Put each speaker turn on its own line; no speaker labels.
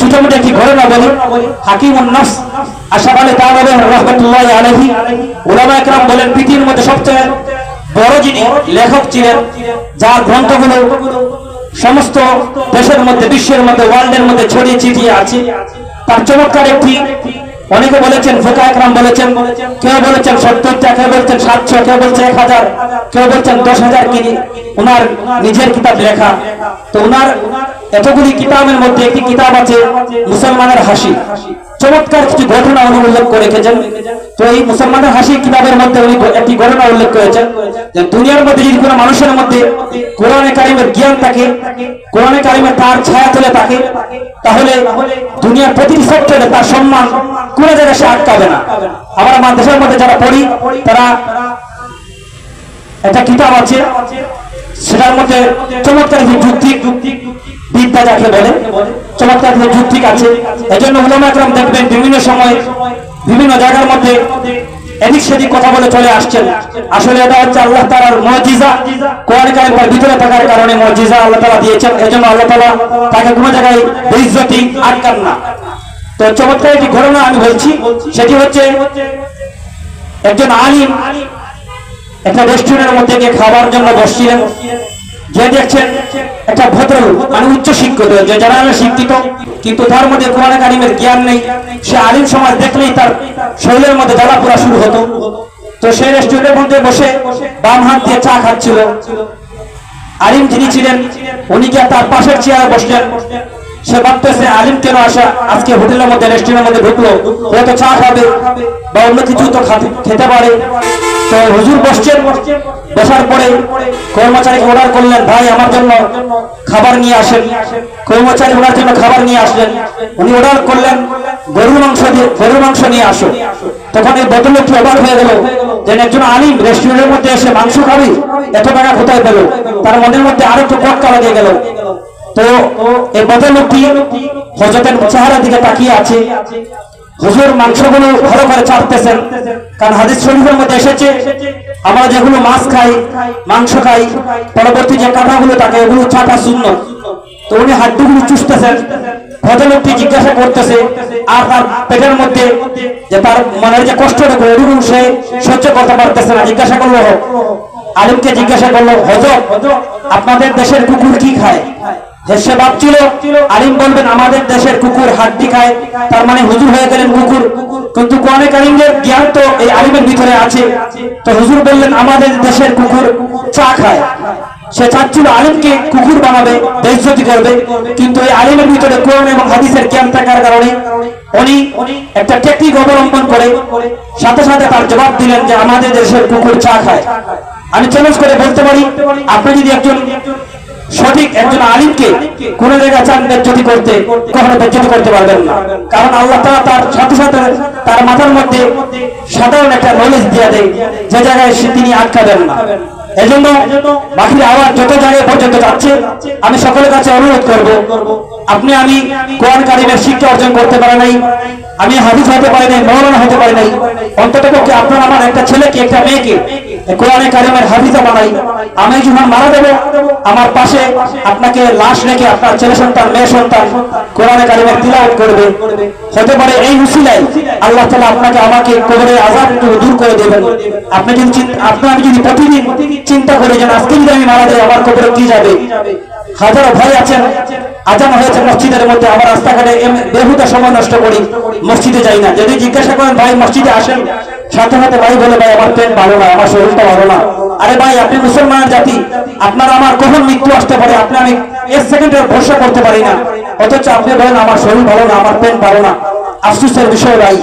ছোটমোটো একটি ঘটনা বলি? হাকিম নফস আশাফ আলী তাহলে রহমতুল্লাহ আলহি ওলামা একরাম বলেন, পৃথিবীর মধ্যে সবচেয়ে বড় যিনি লেখক ছিলেন, যার গ্রন্থগুলো সমস্ত দেশের মধ্যে, বিশ্বের মধ্যে, ওয়ার্ল্ডের মধ্যে ছড়িয়ে ছিটিয়ে আছে। তার চমৎকার একটি, অনেকে বলেছেন, ফোকা একরাম বলেছেন, কেউ বলেছেন সত্তরটা, কেউ বলছেন সাতশো, কেউ বলছে এক হাজার, কেউ বলছেন দশ হাজার কিনি ওনার নিজের কিতাব লেখা। তো ওনার এতগুলি কিতাবের মধ্যে একটি কিতাব আছে, মুসলমানের হাসি। চমৎকার কিছু ঘটনা উনি উল্লেখ করে রেখেছেন। তো এই মুসলমানের হাসি কিতাবের মধ্যে উনি একটি ঘটনা উল্লেখ করেছেন, যে দুনিয়ার মধ্যে যদি কোনো মানুষের মধ্যে কোরআনে কারিমের জ্ঞান থাকে, কোরআনে কারিমের তার ছায়া তুলে থাকে, তাহলে দুনিয়ার প্রতিটি সেক্টরে তার সম্মান কোন জায়গায় সে আটকাবে না। আমরা আমার দেশের মধ্যে যারা পড়ি, তারা একটা কিতাব আছে, সেটার মধ্যে চমৎকার কিছু যুক্তি। বিদ্যা যাকে বলে, চমৎকার যুক্তিক আছে। দেখবেন বিভিন্ন সময়, বিভিন্ন জায়গার মধ্যে এদিক সেদিক কথা বলে চলে আসছেন। আসলে এটা হচ্ছে আল্লাহ তালার মজিজা। ভিতরে থাকার কারণে মজিজা আল্লাহ তালা দিয়েছেন। আল্লাহ তালা তাকে কোনো জায়গায় আটকান না। তো চমৎকার একটি ঘটনা আমি বলছি। সেটি হচ্ছে একজন আলিম একটা রেস্টুরেন্টের মধ্যে গিয়ে খাবার জন্য বসছিলেন। যে দেখছেন একটা ভদ্রলোক মানে উচ্চ শিক্ষিত যে যারা শিক্ষিত, কিন্তু তার মধ্যে কোরআন কারিমের জ্ঞান নেই। সে আলিম সমাজ দেখলেই তার শরীরের মধ্যে জ্বালা পোড়া শুরু হতো। তো সেই রেস্টুরেন্টের মধ্যে বসে বাম হাত দিয়ে চা খাচ্ছিল। আলিম যিনি ছিলেন, উনি গিয়ে তার পাশের চেয়ারে বসলেন। সে ভাবতেছে, আলিম কেন আসা? আজকে হোটেলের মধ্যে রেস্টুরেন্টের মধ্যে ঢুকলো। হয়তো চা খাবে বা অন্য কিছু তো খেতে পারে। হুজুর বসছেন। বসার পরে কর্মচারীকে অর্ডার করলেন, ভাই, আমার জন্য খাবার নিয়ে আসেন। কর্মচারী ওনার জন্য খাবার নিয়ে আসলেন। উনি অর্ডার করলেন, গরুর মাংস দিয়ে, গরুর মাংস নিয়ে আসো। তখন এই ভদ্রলোকটি অবাক হয়ে গেল যে একজন আলিম রেস্টুরেন্টের মধ্যে এসে মাংস খাবি, এত টাকা কোথায় পেল? তার মনের মধ্যে আরও একটু পটকা লেগে গেল। তো এই ভদ্রলোকটি হজরতের চেহারা দিকে তাকিয়ে আছে। হুজুর মাংসগুলো ভালো করে চাটতেছেন কারণ হাদিস শরীফের মধ্যে এসেছে, আমরা যেগুলো মাছ খাই, মাংস খাই, পরবর্তী যে কাঁটাগুলো থাকে ওগুলো চাটা শূন্য। তো উনি হাড্ডিগুলো চুষতেছেন। ভদ্রলোকটি জিজ্ঞাসা করতেছে, আর তার পেটের মধ্যে যে তার মনের যে কষ্টটুকু ওইটুকু সে সহ্য করতে পারতেছে না। জিজ্ঞাসা করল, আলিমকে জিজ্ঞাসা করল হজর আপনাদের দেশের কুকুর কি খায়? যে সে ভাবছিল, আলিম বলবেন, আমাদের দেশের কুকুর হাড্ডি খায়, তার মানে হুজুর হয়ে গেলেন কুকুর। কিন্তু কোরআনে কারিমের জ্ঞান তো এই আলিমের ভিতরে আছে। তো হুজুর বললেন, আমাদের দেশের কুকুর চা খায়। সে চাচ্ছিল আলিমকে কুকুর বানাবে, বেইজ্জতি করবে। কিন্তু এই আলিমের ভিতরে কোরআন এবং হাদিসের জ্ঞান থাকার কারণে উনি একটা টেকনিক অবলম্বন করে, সাথে সাথে তার জবাব দিলেন যে, আমাদের দেশের কুকুর চা খায়। আমি চ্যালেঞ্জ করে বলতে পারি, আপনি যদি একজন সঠিক একজন আলিমকে কোন জায়গায় চান বেজ্জতি করতে, কখনো বেজ্জতি করতে পারবেন না। কারণ আল্লাহ তাআলা তার সাথে সাথে তার মাথার মধ্যে সাধারণ একটা নলেজ দিয়ে দেয়, যে জায়গায় সে তিনি আটকাবেন না। এজন্য বাকির আওয়াজ যত জায়গায় পর্যন্ত যাচ্ছে, আমি সকলের কাছে অনুরোধ করব, আপনি আমি কোরআন কারিমের শিক্ষা অর্জন করতে পারে নাই, আমি হাদিস হতে পারি নাই, মৌলানা হতে পারি নাই অন্তত পক্ষে আপনার আমার একটা ছেলেকে, একটা মেয়েকে কোরআনে কারিমের হাদিসা বানাই, আমি যখন মারা দেবো আমার পাশে আপনাকে লাশ রেখে আপনার ছেলে সন্তান, মেয়ে সন্তান কোরআনে কারিমের তিলাওয়াত করবে। হতে পারে এই উসিলায় আল্লাহ তাআলা আপনাকে আমাকে কবরের আযাব দূর করে দেবেন। আপনি যদি চিন- আপনি, আমি যদি প্রতিদিন চিন্তা করি যে আজকে যদি আমি মারা যাই, আমার কবরে কি যাবে? হাজারো ভয় আছেন আজান হয়েছে মসজিদের মধ্যে আমার রাস্তাঘাটে বেহুদা সময় নষ্ট করি, মসজিদে যাই না। যদি জিজ্ঞাসা করেন, ভাই, মসজিদে আসেন? সাথে সাথে, ভাই, বলে, ভাই, আমার পেট ভালো না, আমার শরীরটা ভালো না। আরে ভাই, আপনি মুসলমান জাতি, আপনার আমার কখন মৃত্যু আসতে পারে? আপনি, আমি এক সেকেন্ডের ভরসা করতে পারি না। অথচ আপনি বলেন, আমার শরীর ভালো না, আমার পেন ভালো না। আফসুসের বিষয় ভাই।